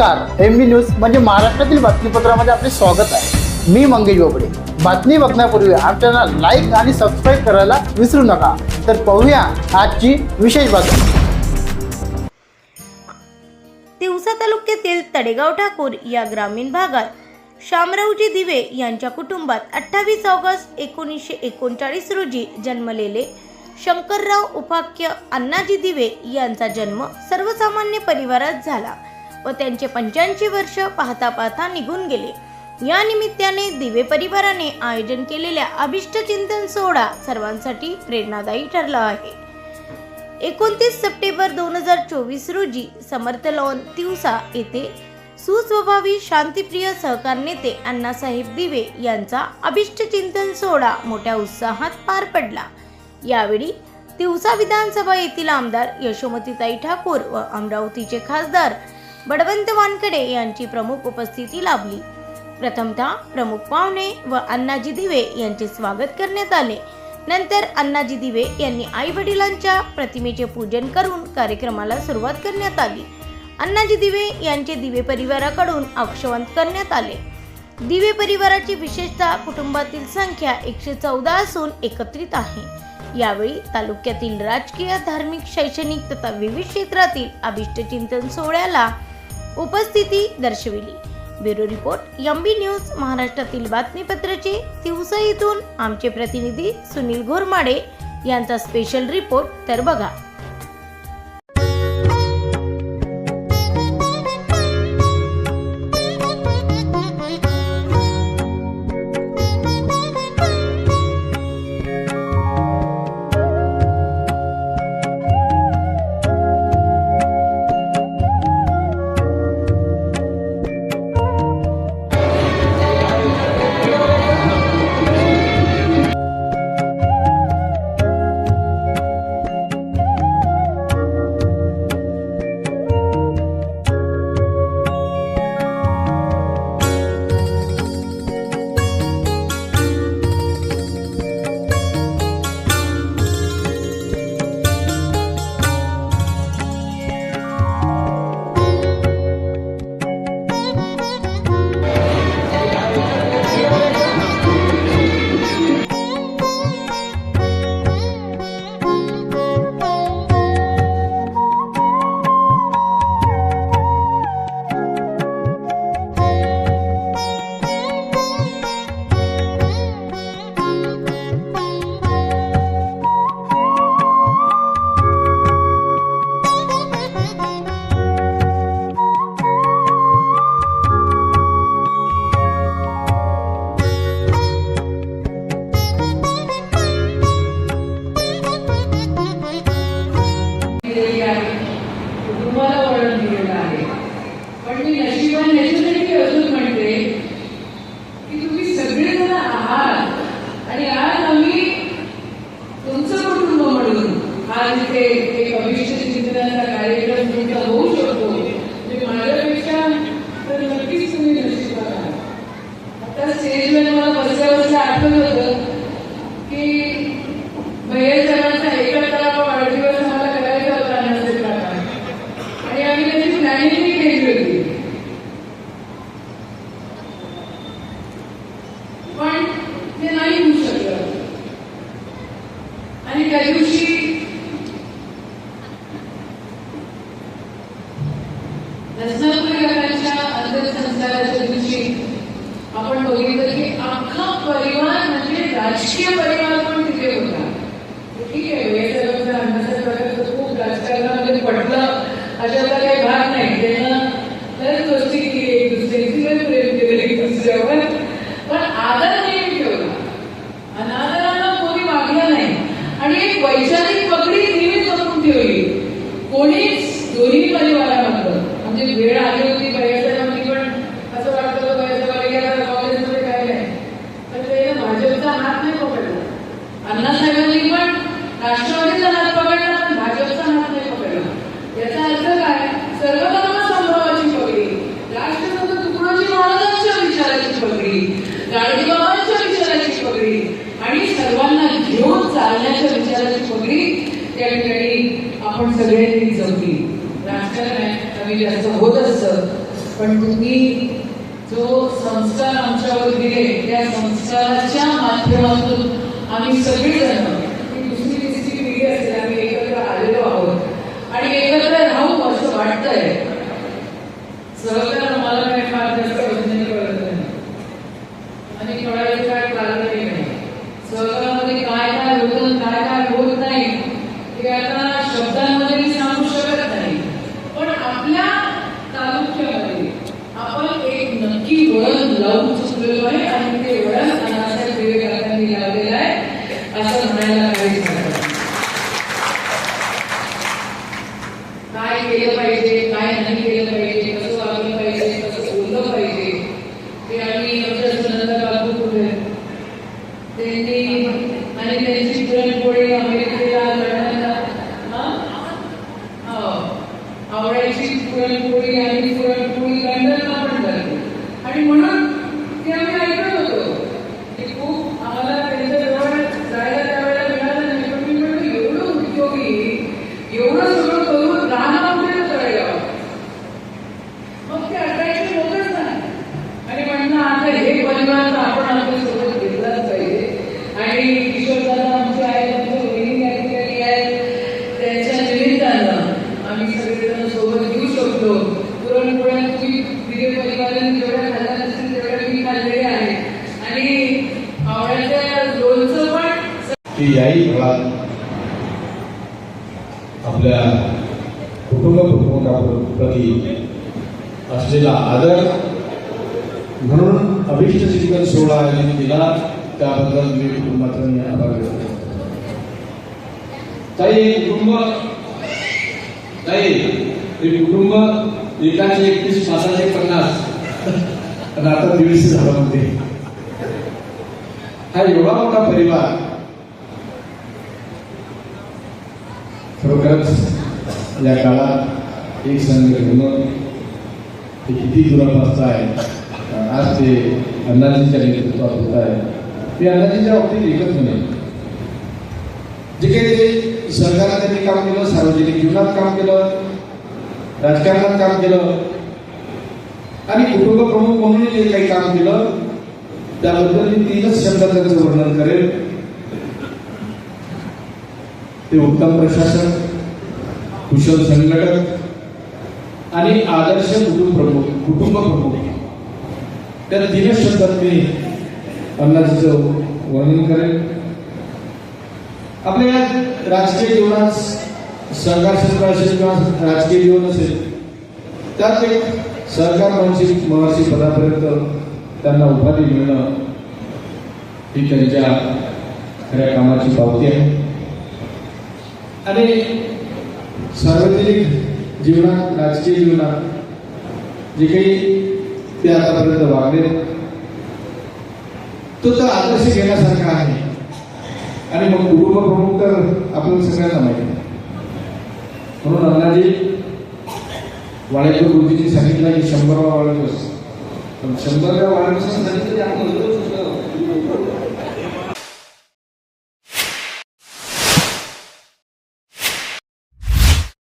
नमस्कार एम बी न्यूज म्हणजे महाराष्ट्रातील बातमीपत्रामध्ये आपले स्वागत आहे. मी मंगेश बोबडे. बातमी बघण्यापूर्वी आमच्या लाईक आणि सबस्क्राईब करायला विसरू नका. तर पाहूया आजची विशेष बातमी. तिवसा तालुक्यातील तडेगाव ठाकूर या ग्रामीण भागात शामरावजी दिवे यांच्या कुटुंबात अठ्ठावीस ऑगस्ट एकोणीसशे एकोणचाळीस रोजी जन्मलेले शंकरराव उपाख्य अण्णाजी दिवे यांचा जन्म सर्वसामान्य परिवारात झाला. व त्यांचे पंच्याऐंशी वर्ष पाहता पाहता निघून गेले. या निमित्ताने दिवे परिवाराने आयोजन केलेल्या अभिष्ट चिंतन सोहळा सर्वांसाठी प्रेरणादायी ठरला आहे. एकोणतीस सप्टेंबर दोन हजार चोवीस रोजी समर्थ लॉन तिवसा येथे सुस्वभावी शांतीप्रिय सहकार नेते अण्णासाहेब दिवे यांचा अभिष्ट चिंतन सोहळा मोठ्या उत्साहात पार पडला. यावेळी तिवसा विधानसभा येथील आमदार यशोमतीताई ठाकूर व अमरावतीचे खासदार बडवंत वानकडे यांची प्रमुख उपस्थिती लाभली. प्रथमतः प्रमुख पाहुणे व अण्णाजी दिवे यांचे स्वागत करण्यात आले. नंतर अण्णाजी दिवे यांनी आई वडिलांच्या प्रतिमेचे पूजन करून कार्यक्रमाला सुरुवात करण्यात आली. अण्णाजी दिवे यांचे दिवे परिवाराकडून अक्षवंत करण्यात आले. दिवे परिवाराची विशेषतः कुटुंबातील संख्या एकशे चौदा असून एकत्रित आहे. यावेळी तालुक्यातील राजकीय धार्मिक शैक्षणिक तथा विविध क्षेत्रातील अभिष्टचिंतन सोहळ्याला उपस्थिती दर्शविली. ब्युरो रिपोर्ट यमबी न्यूज महाराष्ट्रातील बातमीपत्राचे दिवसा येथून आमचे प्रतिनिधी सुनील घोरमाडे यांचा स्पेशल रिपोर्ट तर बघा. मी याच्यासाठी अजून म्हणते की तुम्ही सगळेजण आहात. आणि आज आम्ही तुमचं कुटुंब म्हणून आज इथे एक चिंतनाचा कार्यक्रम तुमचा होऊ शकतो. म्हणजे माझ्यापेक्षा तर नक्कीच तुम्ही नशिबात आता स्टेजवर मला बसल्या बसल्या आठवत होतं की भैया सरांचा एकत्रावा वाढदिवस आम्हाला करायचा होता अण्णासाहेब काका आणि आम्ही त्याची प्लॅनिंगही केली होती पण ते नाही होऊ शकलं आणि त्या दिवशी अंत्यसंस्काराच्या दिवशी आपण बघितलं की अख्खा परिवार म्हणजे राजकीय परिवार पण तिथे होता ठीक आहे वेळेचा अंदाज प्रकारचं खूप राजकारणामध्ये पडलं अशातला काही भाग नाही त्यांना बऱ्याच गोष्टी केली एक दुसऱ्याची पण प्रेम केलं एक दुसऱ्यावर पण आदर नाही ठेवला अनादराला कोणी मागलं नाही पैशाने पगडी नेहमी जपून ठेवली. कोणीच दोन्ही परिवारा मात्र म्हणजे वेळ आली होती बयासाहेबांनी पण असं वाटतं होतं बयासाहेबांनी गेला काँग्रेसमध्ये काय नाही. तर ते भाजपचा हात नाही पकडला. अण्णासाहेबांनी पण राष्ट्र त्या ठिकाणी आपण सगळे जमली राजकारण आहे कमी होत पण तुम्ही जो संस्कार आमच्यावर दिले त्या संस्काराच्या माध्यमातून आम्ही सगळेजण केलं पाहिजे काय नाही केलं पाहिजे कसं वागलं पाहिजे कसं बोललं पाहिजे ते आम्ही आमच्या सुनंदा काकू त्यांनी आणि त्यांची पुरणपोळी अमेरिकेला लंडनला हो. आवडायची पुरणपोळी आणि पुरणपोळी लंडनला पण झाली आणि म्हणून ते आम्ही ऐकत होतो की खूप आम्हाला त्यांच्या जवळ जायला त्यावेळेला मिळालं नाही पण मी म्हणतो एवढं उद्योगी एवढं सगळं करून राहणं कुठे करायला मग ते अट्रॅक्शन होतच नाही आणि म्हणणं आपण आपल्यासोबत घेतलाच पाहिजे. आणि किशोरदादा आमचे आहेत आमचे वहिनी या ठिकाणी आहेत. त्यांच्या निमित्तानं आम्ही सगळेजण सोबत घेऊ शकतो. पुरणपोळ्या तुम्ही परिवाराने जेवढ्या खाल्ल्या तेवढ्या मी खाल्लेल्या आहे. आणि आवड्याच्या लोणचं पण याही काळात आपल्या कुटुंब कुटुंबाप्रती असलेला आदर म्हणून अभिष्ट चिंतन सोहळा आयोजित केला. त्याबद्दल मी कुटुंबाचा मी आभार व्यक्त करतो. ताई कुटुंब ताई हे कुटुंब एकाचे एकतीस पासाचे पन्नास. आणि आता दीडशे झाला म्हणते. हा एवढा मोठा परिवार. खरोखरच या काळात एक संघ होणं हे किती दुरापास्त आहे. आज ते अण्णाजींच्या नेतृत्वात होत आहे. ते अण्णाजींच्या बाबतीत एकच म्हणे जे काही ते सरकारात त्यांनी काम केलं सार्वजनिक जीवनात काम केलं राजकारणात काम केलं आणि कुटुंब प्रमुख म्हणून जे काही काम केलं त्याबद्दल मी तीनच शब्दात त्यांचं वर्णन करेल. ते उत्तम प्रशासन कुशल संघटक आणि आदर्श कुटुंब प्रमुख कुटुंब प्रमुख. त्या तीनच शब्दात मी अण्णाजीचं वर्णन करेल. आपल्या या राजकीय जीवनात संघर्षाचं असेल किंवा राजकीय जीवन असेल त्यात एक सहकार महर्षी महर्षी पदापर्यंत त्यांना उपाधी मिळणं ही त्यांच्या खऱ्या कामाची पावती आहे. आणि सार्वजनिक जीवनात राजकीय जीवनात जे काही ते आतापर्यंत वागले तो तर आदर्श घेण्यासारखा आहे. आणि मग कुटुंब प्रमुख तर आपल्याला सगळ्यांना माहिती आहे. म्हणून अण्णाजी वाळेकर गुरुजींनी सांगितलं की शंभरावा वाढदिवस पण शंभराव्या वाढदिवसासाठी आपण